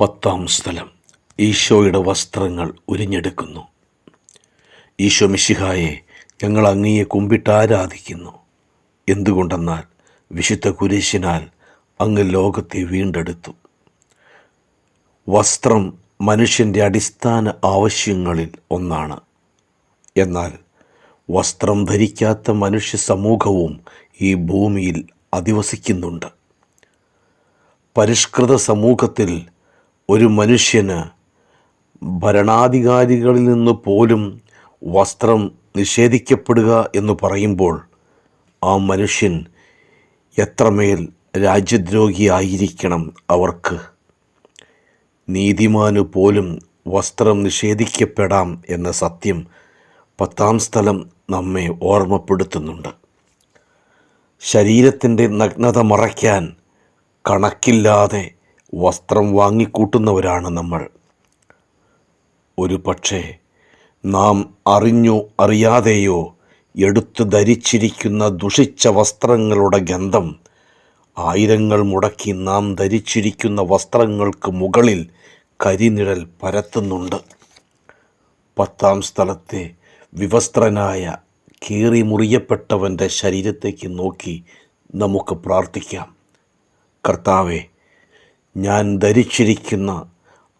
പത്താം സ്ഥലം. ഈശോയുടെ വസ്ത്രങ്ങൾ ഉരിഞ്ഞെടുക്കുന്നു. ഈശോ മിശിഹായെ ഞങ്ങൾ അങ്ങയെ കുമ്പിട്ട് ആരാധിക്കുന്നു. എന്തുകൊണ്ടെന്നാൽ വിശുദ്ധ കുരിശിനാൽ അങ്ങ് ലോകത്തെ വീണ്ടെടുത്തു. വസ്ത്രം മനുഷ്യന്റെ അടിസ്ഥാന ആവശ്യങ്ങളിൽ ഒന്നാണ്. എന്നാൽ വസ്ത്രം ധരിക്കാത്ത മനുഷ്യ സമൂഹവും ഈ ഭൂമിയിൽ അധിവസിക്കുന്നുണ്ട്. പരിഷ്കൃത സമൂഹത്തിൽ ഒരു മനുഷ്യന് ഭരണാധികാരികളിൽ നിന്ന് പോലും വസ്ത്രം നിഷേധിക്കപ്പെടുക എന്ന് പറയുമ്പോൾ ആ മനുഷ്യൻ എത്രമേൽ രാജ്യദ്രോഹിയായിരിക്കണം അവർക്ക്? നീതിമാന് പോലും വസ്ത്രം നിഷേധിക്കപ്പെടാം എന്ന സത്യം പത്താം സ്ഥലം നമ്മെ ഓർമ്മപ്പെടുത്തുന്നുണ്ട്. ശരീരത്തിന്റെ നഗ്നത മറയ്ക്കാൻ കണക്കില്ലാതെ വസ്ത്രം വാങ്ങിക്കൂട്ടുന്നവരാണ് നമ്മൾ. ഒരു പക്ഷേ നാം അറിഞ്ഞോ അറിയാതെയോ എടുത്തു ധരിച്ചിരിക്കുന്ന ദുഷിച്ച വസ്ത്രങ്ങളുടെ ഗന്ധം ആയിരങ്ങൾ മുടക്കി നാം ധരിച്ചിരിക്കുന്ന വസ്ത്രങ്ങൾക്ക് മുകളിൽ കരിനിഴൽ പരത്തുന്നുണ്ട്. പത്താം സ്ഥലത്തെ വിവസ്ത്രനായ കീറി മുറിയപ്പെട്ടവന്റെ ശരീരത്തേക്ക് നോക്കി നമുക്ക് പ്രാർത്ഥിക്കാം. കർത്താവെ ഞാൻ ധരിച്ചിരിക്കുന്ന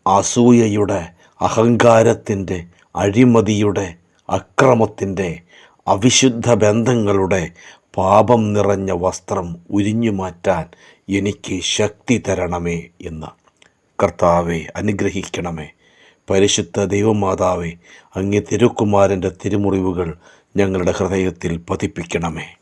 അസൂയയുടെ അഹങ്കാരത്തിന്റെ അഴിമതിയുടെ അക്രമത്തിന്റെ അവിശുദ്ധ ബന്ധങ്ങളുടെ പാപം നിറഞ്ഞ വസ്ത്രം ഉരിഞ്ഞു മാറ്റാൻ എനിക്ക് ശക്തി തരണമേ എന്ന്. കർത്താവെ അനുഗ്രഹിക്കണമേ. പരിശുദ്ധ ദൈവമാതാവെ അങ്ങേ തിരുക്കുമാരന്റെ തിരുമുറിവുകൾ ഞങ്ങളുടെ ഹൃദയത്തിൽ പതിപ്പിക്കണമേ.